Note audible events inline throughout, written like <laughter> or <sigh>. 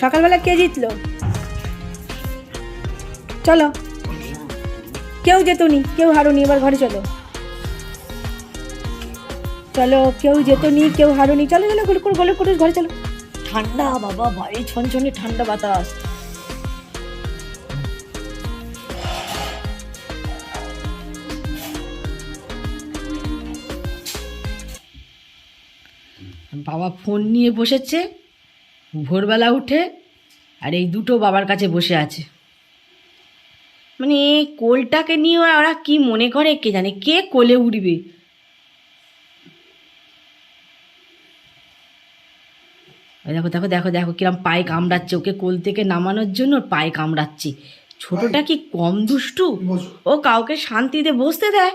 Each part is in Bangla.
সকালবেলা কে জিতলো? চলো। কেউ যেতনি কেউ হারুনি, এবার ঘরে চলো। চলো, কেউ যেতনি কেউ হারুনি, চলো চলো গুলো করে গলে করে ঘরে চলো। ঠান্ডা, বাবা ভারী ছনছনে ঠান্ডা বাতাস। বাবা, ফোন নিয়ে বসেছে। ভোরবেলা উঠে আর এই দুটো বাবার কাছে বসে আছে। মানে কোলটাকে নিয়ে ওরা কি মনে করে কে জানে? কে কোলে উঠবে? দেখো দেখো দেখো দেখো, কিরম পায়ে কামড়াচ্ছে। ওকে কোল থেকে নামানোর জন্য পায়ে কামড়াচ্ছে। ছোটটা কি কম দুষ্টু? ও কাউকে শান্তিতে বসতে দেয়?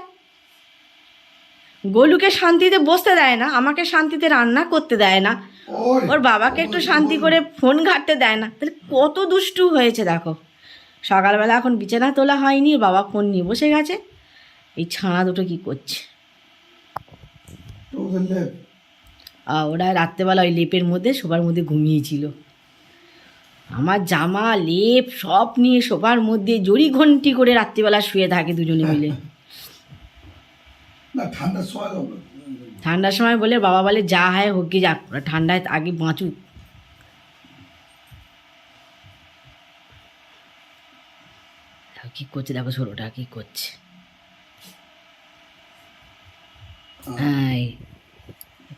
গোলুকে শান্তিতে বসতে দেয় না, আমাকে শান্তিতে রান্না করতে দেয় না। ওর বাবাকে একটু শান্তি করে ফোন ঘাটতে দেয় না। তাহলে কত দুষ্টু হয়েছে দেখো। সকালবেলা এখন বিছানা তোলা হয়নি বাবা ফোন নিয়ে বসে গেছে। এই ছানা দুটো কি করছে? ওরা রাত্রেবেলা ওই লেপের মধ্যে সবার মধ্যে ঘুমিয়েছিল। আমার জামা লেপ সব নিয়ে সবার মধ্যে জড়ি ঘন্টি করে রাত্রিবেলা শুয়ে থাকে দুজনে মিলে। <laughs> না ঠান্ডার সময় ঠান্ডার সময় বলে বাবা বলে যা হয় হোক কি যাক ওরা ঠান্ডায় আগে বাঁচুক। কি করছে দেখো ছোটটা কি করছে। হ্যাঁ।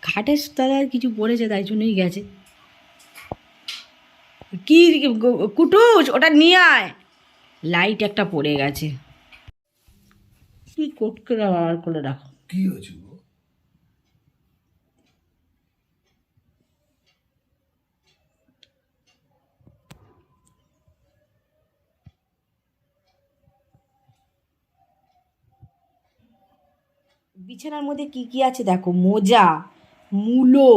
খাটের তলায় আর কিছু পড়েছে তাই জন্যই গেছে। কি কুটুস ওটা নিয়ে আয়। লাইট একটা পড়ে গেছে। কি কোটকে ব্যবহার করে রাখো। কি হয়েছে বিছানার মধ্যে কি কি আছে দেখো? মোজা মূলো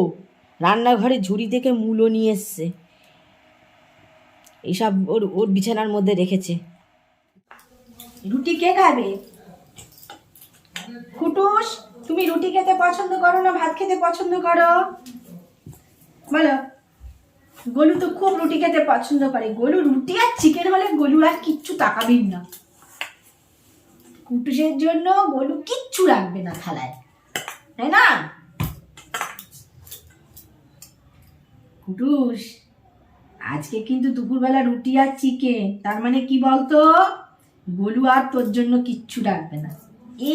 রান্নাঘরে ঝুড়ি থেকে মূলো নিয়ে এসছে। এইসব ওর ওর বিছানার মধ্যে রেখেছে। রুটি কে খাবে? খুটুস তুমি রুটি খেতে পছন্দ করো না ভাত খেতে পছন্দ করো? বলো। গলু তো খুব রুটি খেতে পছন্দ করে। গোলু রুটি আর চিকেন হলে গলু আর কিচ্ছু তাকাবেন না। কুটুসের জন্য গলু কিচ্ছু রাখবে না থালায়। তাই না? কুটুস আজকে কিন্তু দুপুরবেলা রুটি আর চিকেন তার মানে কি বলতো? গলু আর তোর জন্য কিচ্ছু রাখবে না।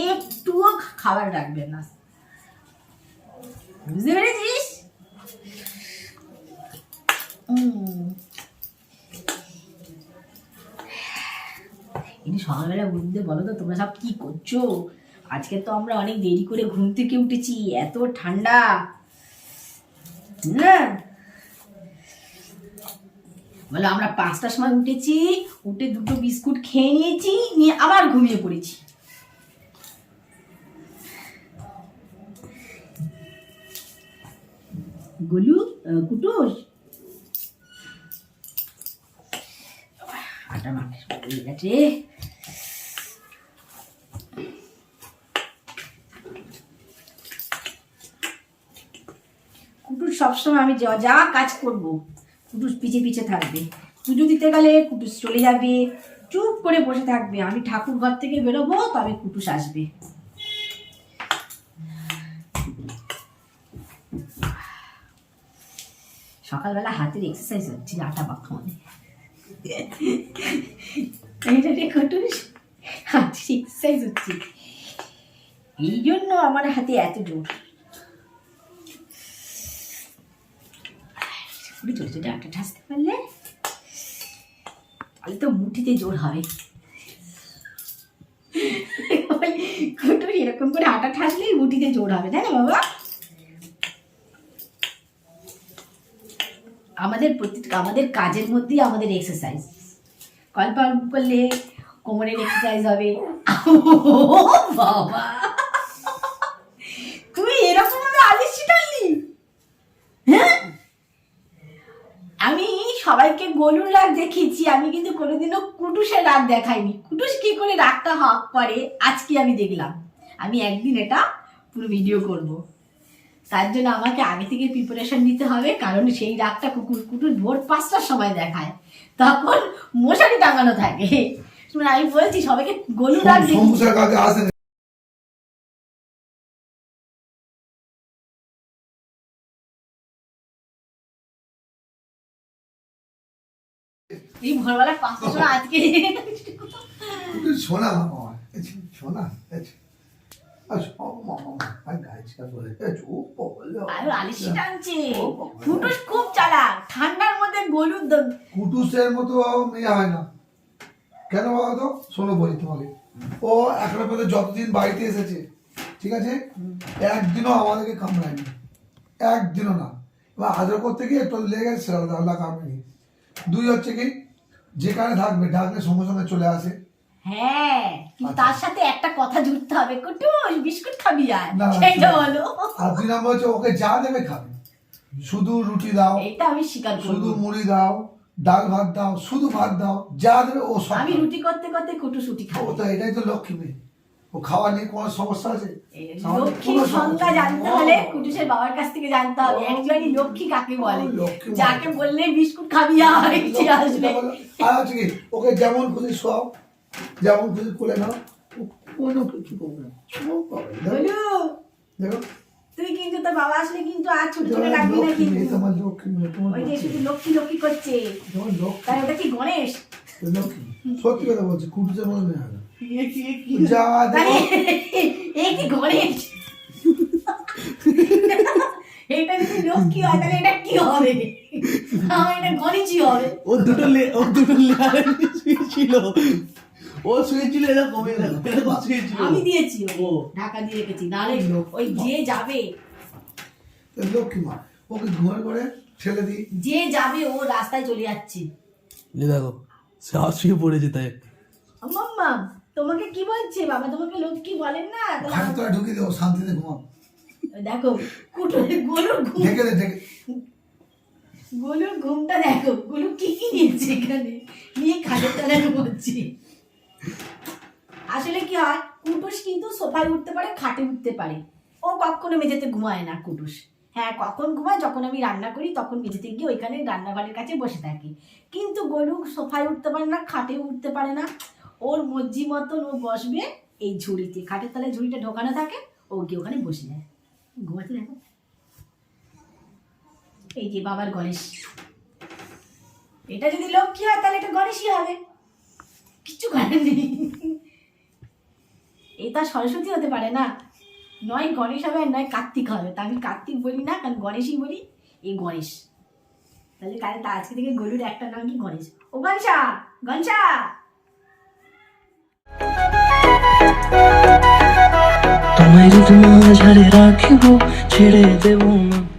একটুও খাবার রাখবে না। বুঝতে পেরেছিস। এই সকালবেলা উঠতে বলো তো, তোমরা সব কি করছ? আজকে তো আমরা অনেক দেরি করে ঘুম থেকে উঠেছি, এত ঠান্ডা। না বলো, আমরা পাঁচটার সময় উঠেছি, উঠে দুটো বিস্কুট খেয়ে নিয়েছি, নিয়ে আবার ঘুমিয়ে পড়েছি। গলু কুটুস আটা মাখে হয়ে সবসময় আমি যা যা কাজ করব, কুটুস পিছে পিছে থাকবে। পুজো দিতে গেলে কুটুস চলে যাবে, চুপ করে বসে থাকবে। আমি ঠাকুর ঘর থেকে বেরোবো, তবে কুটুস আসবে। সকালবেলা হাতের এক্সারসাইজ হচ্ছে আটা মাখা মানে এটা রে কুটুস হাতের এক্সারসাইজ হচ্ছে এই জন্য আমার হাতে এত জোর। করে ছোটো ছোটো আটা ঠাসতে পারলে তাহলে তো মুঠিতে জোর হবে। <laughs> এরকম করে আটা ঠাসলেই মুঠিতে জোর হবে, তাই না বাবা? আমাদের প্রতি আমাদের কাজের মধ্যেই আমাদের এক্সারসাইজ কল পাম্প করলে কোমরের এক্সারসাইজ হবে। বাবা! তুই এরকম আলিসি টানলি হ্যাঁ? আমি সবাইকে গলুর রাগ দেখিয়েছি, আমি কিন্তু কোনোদিনও কুটুসের রাগ দেখাইনি। কুটুস কি করে রাগটা হক করে, আজকে আমি দেখলাম। আমি একদিন এটা পুরো ভিডিও করব। তার জন্য আমাকে আগে থেকে প্রিপারেশন নিতে হবে কারণ সেই রাগটা কুকুর কুকুর ভোর পাঁচটার সময় দেখায়। তখন মশারি টাঙানো থাকে। মানে আমি বলছি সবাইকে গলুর রাগ এই ভোরবেলা পাঁচটার সময় আজকে শোনা শোনা। ফুটুস খুব চালাক। ঠান্ডার মধ্যে গলুর কুটুসের মতো মেয়ে হয় না। কেন বলতো শোনো বলি তোমাকে। ও এখনও পর্যন্ত যতদিন বাড়িতে এসেছে ঠিক আছে? একদিনও আমাদেরকে কামড়ায়নি। একদিনও না। এবার আদর করতে গিয়ে একটু লেগে গেছে আল্লাহ কামড়েনি দুই হচ্ছে কি যেখানে থাকবে ডাকলে সঙ্গে সঙ্গে চলে আসে। হ্যাঁ কিন্তু তার সাথে একটা কথা জুড়তে হবে। কুটুস বিস্কুট খাবি আর? সেইটা বলো। ওকে যা দেবে খাবে। শুধু রুটি দাও এটা আমি স্বীকার শুধু মুড়ি দাও ডাল ভাত দাও শুধু ভাত দাও যা দেবে ও সব আমি রুটি করতে করতে কুটুস রুটি খাব। তো এটাই তো লক্ষ্মী মেয়ে। ও খাওয়া নিয়ে কোনো সমস্যা আছে? লক্ষ্মীর নেই। জানতে হলে কুটুসের বাবার কাছ থেকে জানতে হবে। একজনই লক্ষ্মী কাকে বলে। যাকে বললে বিস্কুট খাবি আর আসবে। আর হচ্ছে কি ওকে যেমন খুশি শোয়াও। যেমন খুশি কোলে নাও কোনো কিছু করবে না। ও বাবা, দেখো, বলু। তুই কিন্তু তোর বাবা আসলে কিন্তু আর ছোট ছোট তোমার না কিন্তু। তোমার লক্ষ্মী ওই যে শুধু লক্ষ্মী লক্ষ্মী করছে। তোমার লক্ষ্মী। তাই ওটা কি গণেশ? লক্ষ্মী সত্যি কথা বলছি কুটুসের মতো মেয়ে না যা দেখো। এ কি গণেশ? এটা যদি লক্ষ্মী হয় তাহলে এটা কি হবে? আমার এটা গণেশই হবে। ও দুটো লে ও দুটো লেয়ারে শুয়েছিল ও শুয়েছিল এরকম এরকম এরকম শুয়েছিল। আমি দিয়েছি ও। ঢাকা দিয়ে রেখেছি নাহলে ওই যে যাবে লক্ষ্মী মা ওকে ঘুমার করে ঠেলে দিই। যে যাবে ও রাস্তায় চলে যাচ্ছে। এই দেখো সে আর পড়েছে তাই। মাম্মা তোমাকে কি বলছে বাবা? তোমাকে লক্ষ্মী বলেন না আমার- তলায় ঢুকিয়ে দেবো শান্তিতে ঘুমাও। দেখো কুটুরে গরুর ঘুম ঢেকে দে ঢেকে গলুর ঘুমটা দেখো গলু কি কি নিয়েছে এখানে? নিয়ে খাটের তলায় ঘুমোচ্ছে। আসলে কি হয়, কুটুস কিন্তু সোফায় উঠতে পারে, খাটে উঠতে পারে। ও কখনো মেঝেতে ঘুমায় না, কুটুস। হ্যাঁ কখন ঘুমায়, যখন আমি রান্না করি, তখন মেঝেতে গিয়ে ওইখানে রান্নাঘরের কাছে বসে থাকি। কিন্তু গরু সোফায় উঠতে পারে না, খাটে উঠতে পারে না। ওর মর্জি মতন ও বসবে এই ঝুড়িতে। খাটের তলায় ঝুড়িটা ঢোকানো থাকে, ও গিয়ে ওখানে বসে যায়। ঘুমাতে দেখো এই যে বাবার গণেশ। এটা যদি লক্ষ্মী হয়, তাহলে এটা গণেশই হবে। কিচ্ছু করার নেই। এটা সরস্বতী হতে পারে না। নয় গণেশ হবে আর নয় কার্তিক হবে। তা আমি কার্তিক বলি না, কারণ গণেশই বলি এই গণেশ। তাহলে তাহলে তা আজকে থেকে গরুর একটা নাম কি গণেশ? ও গনসা গনসা! তোমায় যদি মাঝারে রাখিব, ছেড়ে দেব না।